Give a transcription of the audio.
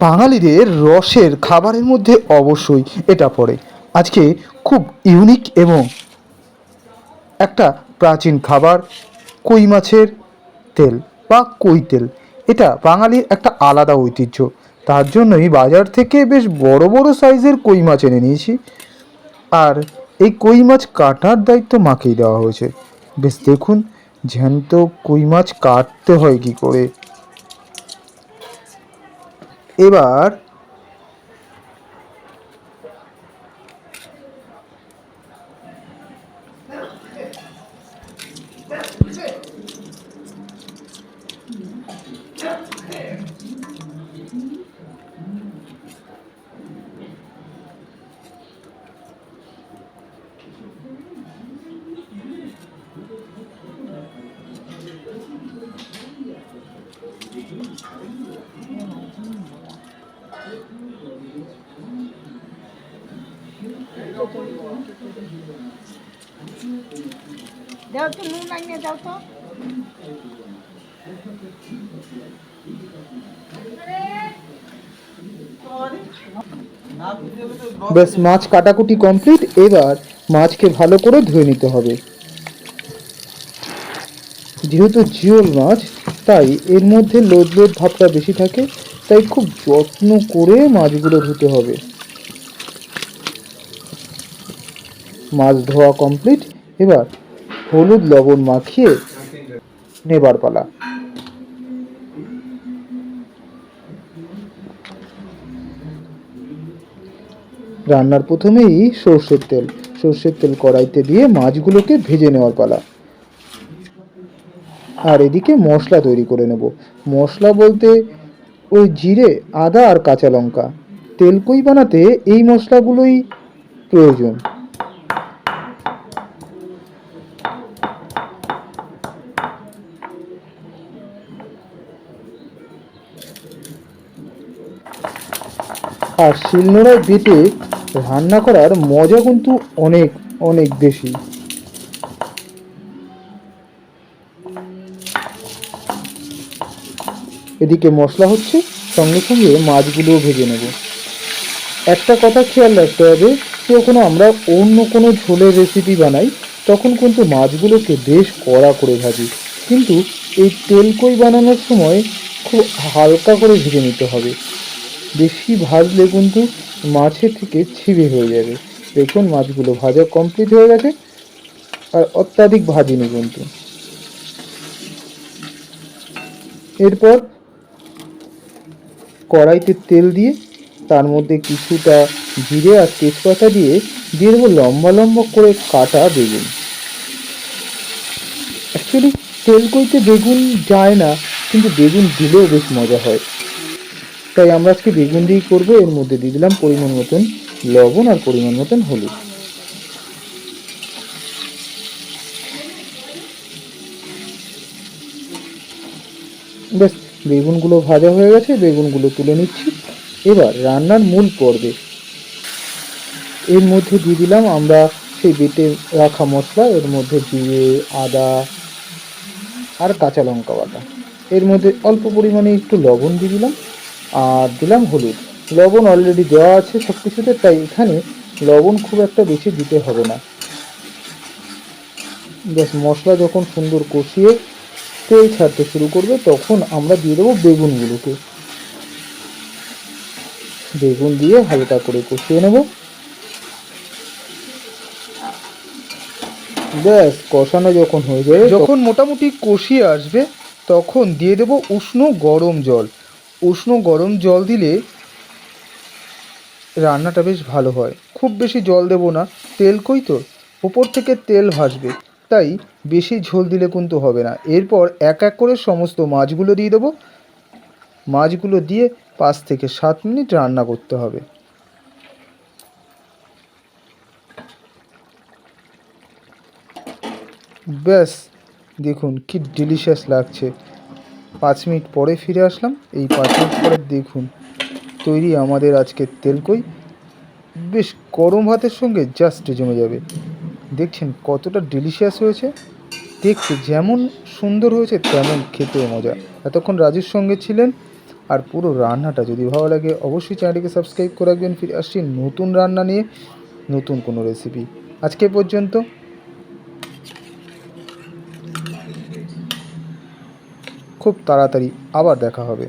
বাঙালিদের রসের খাবারের মধ্যে অবশ্যই এটা পড়ে। আজকে খুব ইউনিক এবং একটা প্রাচীন খাবার, কই মাছের তেল বা কই তেল। এটা বাঙালির একটা আলাদা ঐতিহ্য। তার জন্যই বাজার থেকে বেশ বড় বড় সাইজের কই মাছ এনে নিয়েছি। আর এই কই মাছ কাটার দায়িত্ব মাকেই দেওয়া হয়েছে। বেশ দেখুন, জ্যান্ত কই মাছ কাটতে হয় কি করে? এবার দাও তো, নুন দাও তো। ব্যাস, মাছ কাটাকুটি কমপ্লিট। এবার মাছকে ভালো করে ধুয়ে নিতে হবে। যেহেতু জিওল মাছ, তাই এর মধ্যে লোদ লোদ ভাবটা বেশি থাকে, তাই খুব যত্ন করে মাছগুলো ধুতে হবে। মাছ ধোয়া কমপ্লিট এবার হলুদ লবণ মাখিয়ে নেবার পালা। রান্নার প্রথমেই সর্ষের তেল সর্ষের তেল কড়াইতে দিয়ে মাছগুলোকে ভেজে নেওয়ার পালা। আর এদিকে মশলা তৈরি করে নেব। মশলা বলতে ওই জিরে, আদা আর কাঁচা লঙ্কা। তেলকই বানাতে এই মশলাগুলোই প্রয়োজন। আর শিলনোড়ায় বেটে রান্না করার মজা কিন্তু অনেক অনেক বেশি। এদিকে মশলা হচ্ছে, সঙ্গে সঙ্গে মাছগুলোও ভেজে নেব। একটা কথা খেয়াল রাখতে হবে, যখন আমরা অন্য কোনো ঝোলের রেসিপি বানাই, তখন কিন্তু মাছগুলোকে বেশ কড়া করে ভাজি। কিন্তু এই তেলকই বানানোর সময় খুব হালকা করে ভেজে নিতে হবে। বেশি ভাজলে কিন্তু মাছের থেকে ছিঁড়ে হয়ে যাবে। দেখুন মাছগুলো ভাজা কমপ্লিট হয়ে গেছে, আর অত্যাধিক ভাজিনি কিন্তু। এরপর কড়াইতে তেল দিয়ে তার মধ্যে কিছুটা জিরে আর তেজপাতা দিয়ে দিয়ে লম্বা লম্বা করে কাটা বেগুন। অ্যাকচুয়ালি তেল কইতে বেগুন যায় না, কিন্তু বেগুন দিলেও বেশ মজা হয়। তাই আমরা আজকে বেগুন দিয়েই করব। এর মধ্যে দিয়ে দিলাম পরিমাণ মতন লবণ আর পরিমাণ মতন হলুদ। ব্যাস, বেগুনগুলো ভাজা হয়ে গেছে, বেগুনগুলো তুলে নিচ্ছি। এবার রান্নার মূল পর্বে। এর মধ্যে দিয়ে দিলাম আমরা সেই বেটে রাখা মশলা, এর মধ্যে জিরে, আদা আর কাঁচা লঙ্কা বাটা। এর মধ্যে অল্প পরিমাণে একটু লবণ দিয়ে দিলাম। আর দিলাম হলুদ। লবণ অলরেডি দেওয়া আছে সব কিছুতে তাই এখানে লবণ খুব একটা বেশি দিতে হবে না। ব্যাস, মশলা যখন সুন্দর কষিয়ে তেল ছাড়তে শুরু করবে, তখন আমরা দিয়ে দেবো বেগুনগুলোকে। বেগুন দিয়ে হালকা করে কষিয়ে নেব। ব্যাস, কষানো যখন হয়ে যাবে যখন মোটামুটি কষিয়ে আসবে, তখন দিয়ে দেব উষ্ণ গরম জল। উষ্ণ গরম জল দিলে রান্নাটা বেশ ভালো হয়। খুব বেশি জল দেব না। তেল কই তো? উপর থেকে তেল ভাসবে। তাই বেশি ঝোল দিলে কিন্তু হবে না। এরপর এক এক করে সমস্ত মাছগুলো দিয়ে দেবো। মাছগুলো দিয়ে পাঁচ থেকে সাত মিনিট রান্না করতে হবে। ব্যাস, দেখুন কি ডিলিশিয়াস লাগছে। পাঁচ মিনিট পরে ফিরে আসলাম। এই পাঁচ মিনিট পরে দেখুন, তৈরি আমাদের আজকে তেলকই। বেশ গরম ভাতের সঙ্গে জাস্ট জমে যাবে। দেখছেন কতটা ডিলিশিয়াস হয়েছে। দেখতে যেমন সুন্দর হয়েছে, তেমন খেতেও মজা। এতক্ষণ রাজুর সঙ্গে ছিলেন আর পুরো রান্নাটা যদি ভালো লাগে অবশ্যই চ্যানেলটিকে সাবস্ক্রাইব করে রাখবেন। ফিরে আসছি নতুন রান্না নিয়ে, নতুন কোনো রেসিপি আজকে পর্যন্ত খুব তাড়াতাড়ি আবার দেখা হবে।